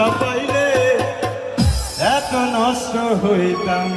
ভালোবাসা পাইলে এত নষ্ট হইতাম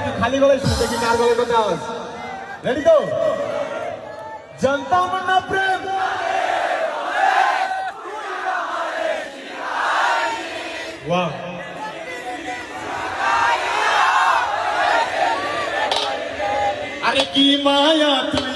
হাততালি গলায় শুনে দেখি কার গলায় কথা আওয়াজ। রেডি তো? জনতা না প্রেম। বাহ আরে কি মায়া তুই